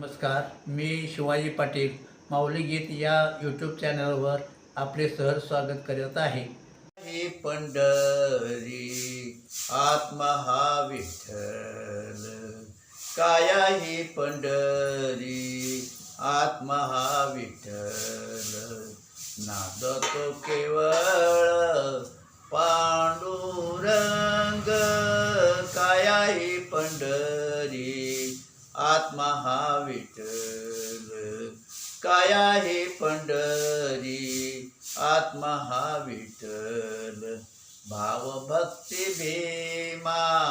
नमस्कार मी शिवाजी पाटील माऊली गीत या यूट्यूब चॅनलवर आपले सहर स्वागत करत आहे. हे पंढरी आत्मा हा विठ्ठल काया ही पंढरी आत्मा हा विठ्ठल नाद तो केवळ काया हे पंढरी? आत्मा हा विठल भाव भक्ती भीमा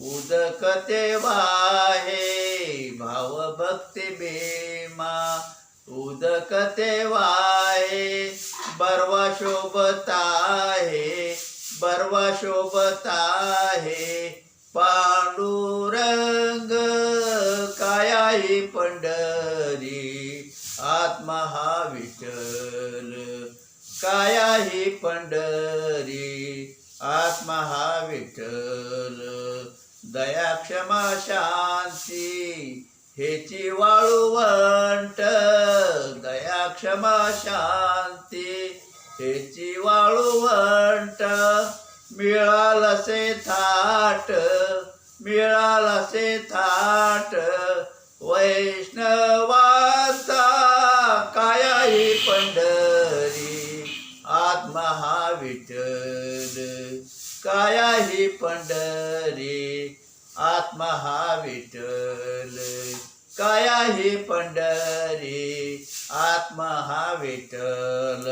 उदकते वाहे भाव भक्ती भीमा उदकते वाहे बरवा शोभताहे बरवा शोभताहे पांडुरंग कायाही पंढरी? कायाही पंढरी? आत्मा हा विठ्ठल. दया क्षमा शांती हेची वाळूवंट दया क्षमा शांती हेची वाळूवंट मिळालसे थाट मिळालसे थाट. वैष्णवाचा कायाही पंढरी? विठ्ठल. काया ही पंढरी? आत्मा हा विठ्ठल. कायाही पंढरी? आत्मा हा विठ्ठल.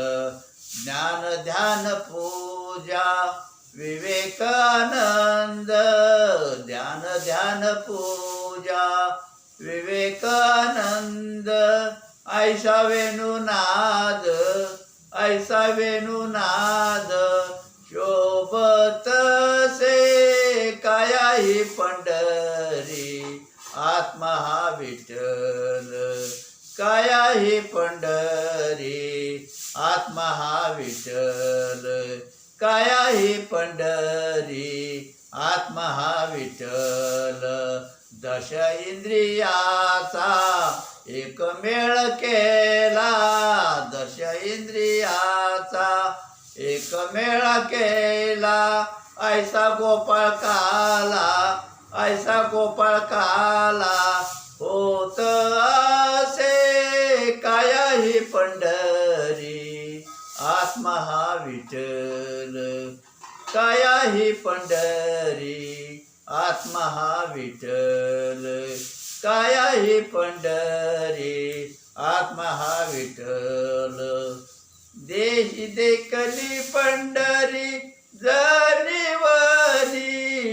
ज्ञान ध्यान पूजा विवेकानंद. ध्यान ध्यान पूजा विवेकानंद. ऐसा वेणुनाद. ऐसा वेणुनाद शोभत से कायाही पंढरी. आत्मा हा विठ्ठल. कायाही पंढरी. आत्मा हा विठ्ठल. कायाही पंढरी. आत्मा हा विठ्ठल. दश इंद्रियाचा एक मेळ केला. याचा एक मेळा केला. ऐसा गोपाळ काला ऐसा गोपाळ काला होत असे कायाही पंढरी. आत्मा हा विठ्ठल कायाही पंढरी. आत्मा हा विठ्ठल कायाही पंढरी. आत्मा हा विठल देही देखली पंढरी जनिवारी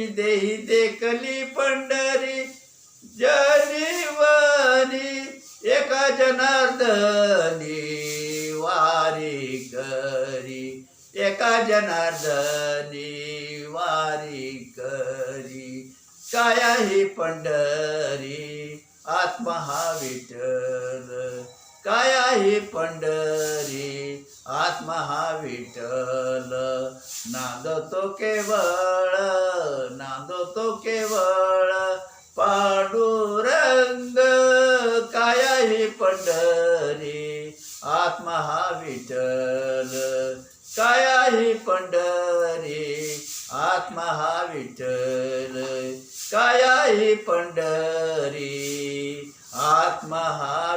देही देखली पंढरी जनिवारी एका जनार्दनी वारी करी एका जनार्दनी वारी करी. काया ही पंढरी आत्मा हा विठ्ठल कायाही पंढरी आत्मा हा विठ्ठल नांदतो केवळ नांदतो केवळ पांडुरंग. कायाही पंढरी आत्मा हा कायाही पंढरी आत्मा हा कायाही पंढरी आत्मा हा